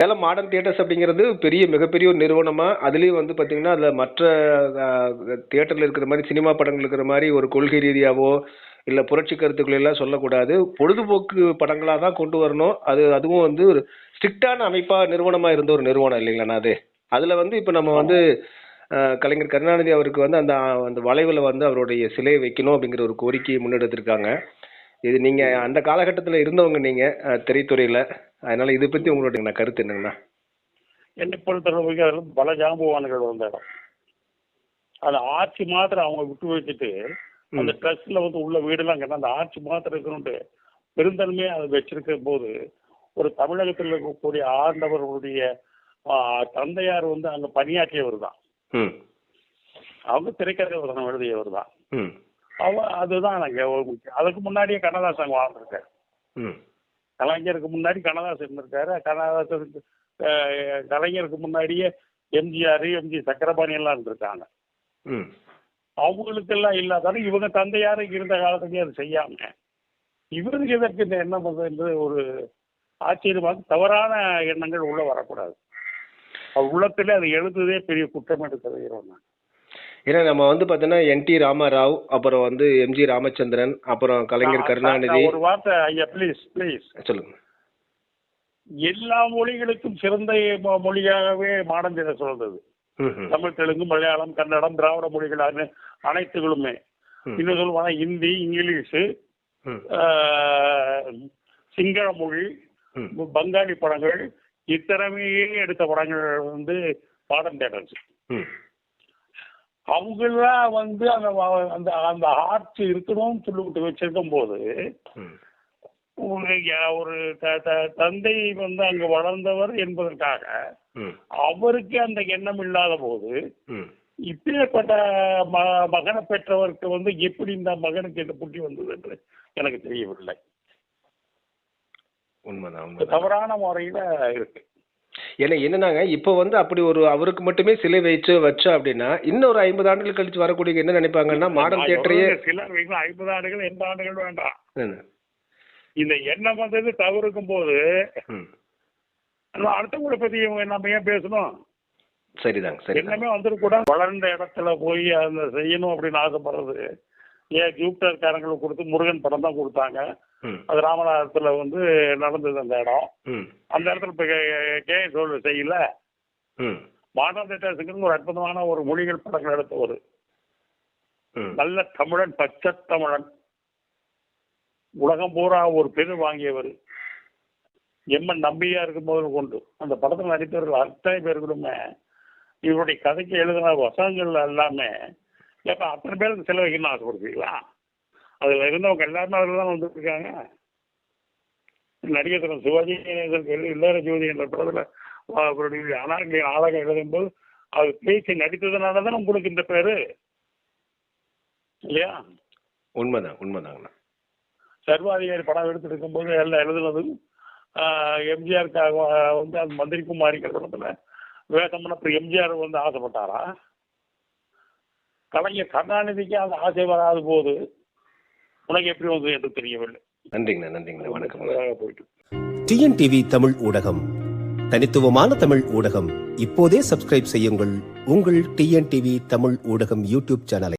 Salem modern theatres அப்படிங்கிறது பெரிய மிகப்பெரிய ஒரு நிறுவனமாக அதுலேயும் வந்து பார்த்தீங்கன்னா அதில் மற்ற தியேட்டரில் இருக்கிற மாதிரி சினிமா படங்கள் இருக்கிற மாதிரி ஒரு கொள்கை ரீதியாகவோ இல்லை புரட்சி கருத்துக்கள் எல்லாம் சொல்லக்கூடாது. பொழுதுபோக்கு படங்களாக தான் கொண்டு வரணும். அது அதுவும் வந்து ஒரு ஸ்ட்ரிக்டான அமைப்பாக நிறுவனமாக இருந்த ஒரு நிறுவனம் இல்லைங்களாண்ணா அது? அதில் வந்து இப்போ நம்ம வந்து கலைஞர் கருணாநிதி அவருக்கு வந்து அந்த அந்த வளைவில் வந்து அவருடைய சிலையை வைக்கணும் அப்படிங்கிற ஒரு கோரிக்கையை முன்னெடுத்திருக்காங்க. இது நீங்கள் அந்த காலகட்டத்தில் இருந்தவங்க நீங்கள் திரைத்துறையில். அதனால் இதை பற்றி உங்களுடைய கருத்து என்னங்கண்ணா? என்னை பொறுத்தளவுக்கு அதில் பல ஜாம்பவான்கள் வந்த இடம் அந்த ஆட்சி மாத்திரம் அவங்க விட்டு வச்சுட்டு அந்த ட்ரஸ்ட்ல வந்து உள்ள வீடெல்லாம் கட்ட அந்த ஆட்சி மாத்திரம் இருக்கணும்ட்டு பெருந்தன்மையை அதை வச்சிருக்க போது ஒரு தமிழகத்தில் இருக்கக்கூடிய ஆண்டவர்களுடைய தந்தையார் வந்து அங்க பணியாற்றியவர் தான். அவங்க திரைக்கதை வசனம் எழுதியவர் தான். அவ அதுதான் எனக்கு அதுக்கு முன்னாடியே கண்ணதாசன் வாழ்ந்திருக்காரு. ம். கலைஞருக்கு முன்னாடி கண்ணதாசன் இருந்திருக்காரு. கண்ணதாசனுக்கு கலைஞருக்கு முன்னாடியே எம்ஜிஆர் எம்ஜி சக்கரபாணி எல்லாம் இருந்திருக்காங்க. ம். அவங்களுக்கெல்லாம் இல்லாதாலும் இவங்க தந்தையாரும் இருந்த காலத்துலயே அது செய்யாம இவருக்கு இதற்கு இந்த எண்ணம் வந்தது ஒரு ஆச்சரியமாக தவறான எண்ணங்கள் உள்ள வரக்கூடாது. உள்ளத்திலே அது எழுதுதே பெரிய குற்றம் கருதுகிறோம் நான் ஏன்னா நம்ம வந்து பார்த்தோன்னா என் டி ராமராவ் அப்புறம் வந்து எம்ஜி ராமச்சந்திரன் அப்புறம் கலைஞர் கருணாநிதி. ஒரு வார்த்தை ஐயா ப்ளீஸ் ப்ளீஸ் சொல்லுங்க. எல்லா மொழிகளுக்கும் சிறந்த மொழியாகவே மாடந்திர சொல்றது. தமிழ் தெலுங்கு மலையாளம் கன்னடம் திராவிட மொழிகள் அனை- அனைத்துகளுமே. இன்னும் சொல்லுவாங்க ஹிந்தி இங்கிலீஷு சிங்கள மொழி பங்காளி படங்கள் இத்தனையே எடுத்த படங்கள் வந்து பாடம் ம். அவங்களாம் வந்து அந்த அந்த அந்த ஆட்சி இருக்கணும்னு சொல்லிவிட்டு வச்சிருக்கும் போது ஒரு தந்தை வந்து அங்கு வளர்ந்தவர் என்பதற்காக அவருக்கு அந்த எண்ணம் இல்லாத போது இப்பேற்பட்ட ம- மகனை பெற்றவருக்கு வந்து எப்படி இந்த மகனுக்கு இந்த புத்தி வந்தது என்று எனக்கு தெரியவில்லை. உண்மைதான். தவறான முறையில இருக்கு. ஏன்னா என்னன்னாங்க இப்போ வந்து அப்படி ஒரு அவருக்கு மட்டுமே சிலை வச்சு வச்சோம் அப்படின்னா இன்னொரு ஐம்பது ஆண்டுகள் கழிச்சு வரக்கூடிய என்ன நினைப்பாங்கன்னா மாடர்ன் தியேட்டரையே சிலர் ஐம்பது ஆண்டுகள் எண்பது ஆண்டுகள் வேண்டாம். இந்த எண்ணம் வந்தது தவிர்க்கும் போது அடுத்தவங்களை பத்தி நம்ம ஏன் பேசணும்? சரிதாங்க சரிதாங்க. என்னமே வந்துடக்கூடாது. வளர்ந்த இடத்துல போய் அந்த செய்யணும் அப்படின்னு ஆசைப்படுறது. ஏன் ஜூப்டர்காரங்களுக்கு கொடுத்து முருகன் படம் தான் கொடுத்தாங்க. அது ராமநாதத்துல வந்து நடந்தது அந்த இடம். அந்த இடத்துல இப்போ கே சொல் செய்யல. மாடர்ன் ஒரு அற்புதமான ஒரு மொழிகள் படங்கள் எடுத்தவர். நல்ல தமிழன் பச்சை தமிழன். உலகம் பூரா ஒரு பெரு வாங்கியவர். எம்மன் நம்பியா இருக்கும் போது கொண்டு. அந்த படத்தில் நடித்தவர்கள் அத்தனை பேர்களுமே இவருடைய கதைக்கு எழுதின வசனங்கள் எல்லாமே ஏப்பா அத்தனை பேருக்கு செலவழிக்கணும்னு ஆசைப்படுவீங்களா அதில் இருந்தவங்க எல்லாருமே அதில் தான் வந்துருக்காங்க. நடிகர் திரு சிவாஜி இல்லற ஜோதி என்ற படத்தில் அவருடைய அனார்கலி நாடகம் எழுதும்போது அது பேசி நடித்ததுனால தான் உங்களுக்கு இந்த பேரு? இல்லையா? உண்மைதான் உண்மைதாங்கண்ணா சர்வாதிகாரி படம் எடுத்துட்டு இருக்கும்போது எல்லாம் எழுதுனதும் எம்ஜிஆருக்காக வந்து அந்த மந்திரி குமாரிங்கிற படத்துல பண்ண அப்புறம் எம்ஜிஆர் வந்து ஆசைப்பட்டாரா? கலைஞர் கருணாநிதிக்கு அந்த ஆசை வராத போது உனக்கு எப்படி வந்து என்று தெரியவில்லை. நன்றிங்கண்ணா நன்றிங்கண்ணா. வணக்கம் போயிட்டு. டிஎன்டிவி தமிழ் ஊடகம். தனித்துவமான தமிழ் ஊடகம். இப்போதே சப்ஸ்கிரைப் செய்யுங்கள் உங்கள் டிஎன்டிவி தமிழ் ஊடகம் யூடியூப் சேனலை.